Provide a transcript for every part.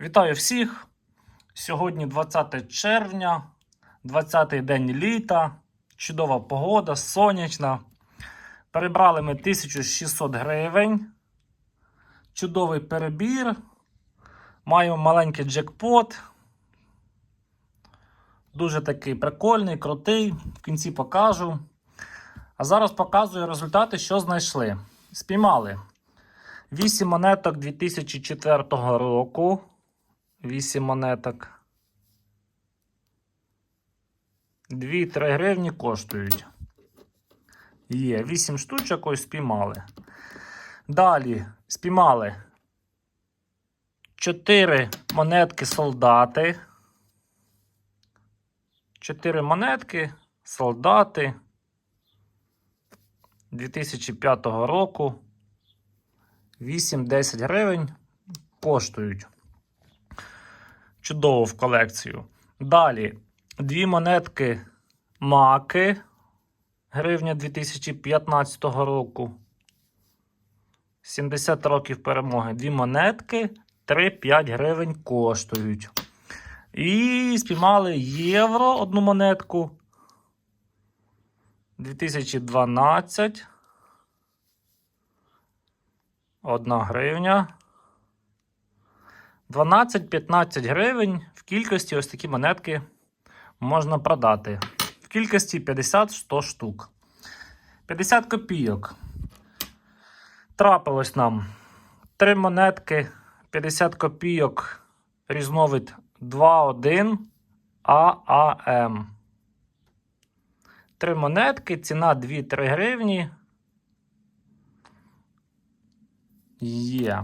Вітаю всіх! Сьогодні 20 червня, 20-й день літа, чудова погода, сонячна. Перебрали ми 1600 гривень. Чудовий перебір. Маємо маленький джекпот. Дуже такий прикольний, крутий. В кінці покажу. А зараз показую результати, що знайшли. Спіймали 8 монеток 2004 року. 8 монеток. 2-3 гривні коштують. Є, 8 штучок ось спіймали. Далі спіймали 4 монетки солдати. 4 монетки солдати 2005 року. 8-10 гривень коштують. Чудово в колекцію. Далі дві монетки маки гривня 2015 року. 70 років перемоги. Дві монетки 3-5 гривень коштують. І спіймали євро одну монетку. 2012. Одна гривня. 12-15 гривень в кількості ось такі монетки можна продати. В кількості 50-100 штук. 50 копійок. Трапилось нам 3 монетки 50 копійок. Різновид 2,1 ААМ. 3 монетки, ціна 2-3 гривні. Є.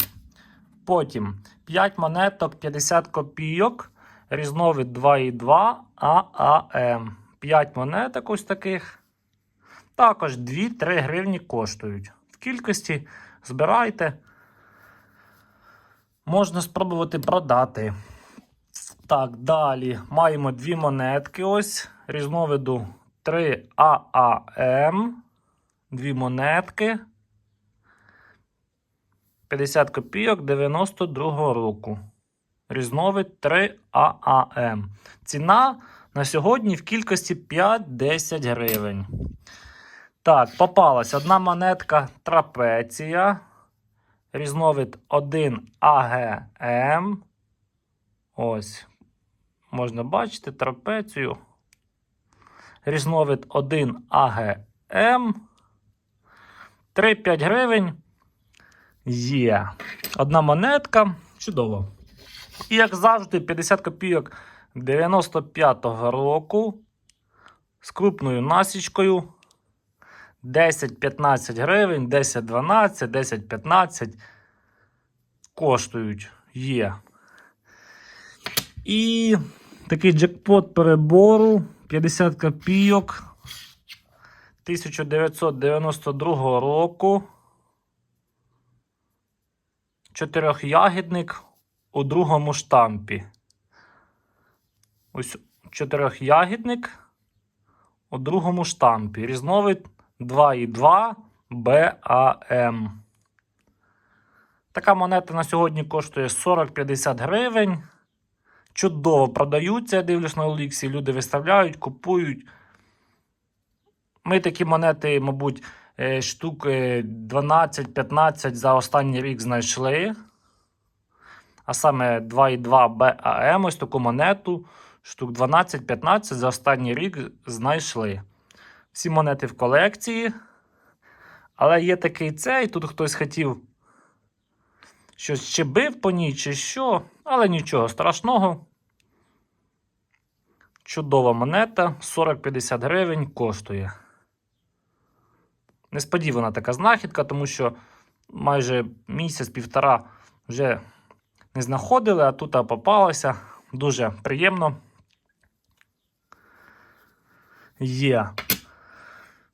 Потім 5 монеток 50 копійок. Різновид 2,2 ААМ. 5 монеток ось таких. Також 2-3 гривні коштують. В кількості збирайте. Можна спробувати продати. Так, далі маємо дві монетки. Ось різновиду 3 ААМ. Дві монетки. 50 копійок 92 року. Різновид 3 ААМ. Ціна на сьогодні в кількості 5-10 гривень. Так, попалась одна монетка трапеція. Різновид 1 АГМ. Ось. Можна бачити трапецію. Різновид 1 АГМ. 3-5 гривень. Є. Одна монетка. Чудово. І, як завжди, 50 копійок 95-го року. З крупною насічкою. 10-15 гривень, 10-12, 10-15 коштують. Є. І такий джекпот перебору 50 копійок 1992 року. Чотирьохягідник у другому штампі. Ось чотирьохягідник у другому штампі. Різновид 2,2 БАМ. Така монета на сьогодні коштує 40-50 гривень. Чудово продаються, я дивлюсь на Оліксі. Люди виставляють, купують. Ми такі монети, мабуть, штук 12-15 за останній рік знайшли. А саме 2,2 БАМ, ось таку монету. Штук 12-15 за останній рік знайшли. Всі монети в колекції. Але є такий цей. Тут хтось хотів щось ще бив по ній, чи що. Але нічого страшного. Чудова монета. 40-50 гривень коштує. Несподівана така знахідка, тому що майже місяць-півтора вже не знаходили, а тут попалася. Дуже приємно. Є.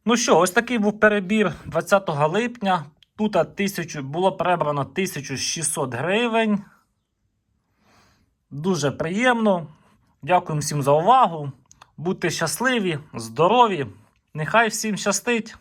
Ну що, ось такий був перебір 20 липня. Тут 1000, було перебрано 1600 гривень. Дуже приємно. Дякую всім за увагу. Будьте щасливі, здорові. Нехай всім щастить!